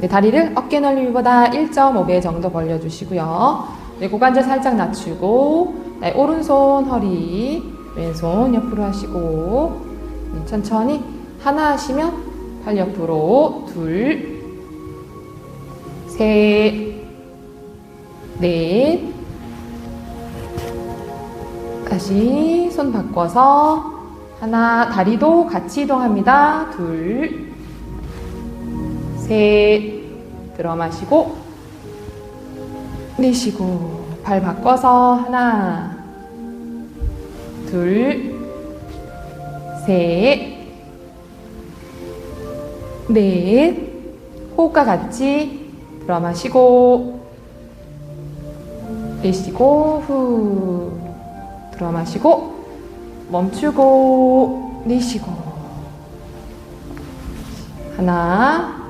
네, 다리를 어깨 넓이보다 1.5배 정도 벌려주시고요. 네, 고관절 살짝 낮추고 네, 오른손 허리, 왼손 옆으로 하시고 네, 천천히 하나 하시면 팔 옆으로 둘, 셋, 넷, 다시 손 바꿔서 하나 다리도 같이 이동합니다. 둘, 셋, 들어 마시고 내쉬고 발 바꿔서 하나, 둘, 셋, 넷, 호흡과 같이 들어 마시고 내쉬고 후 들어 마시고 멈추고 내쉬고. 하나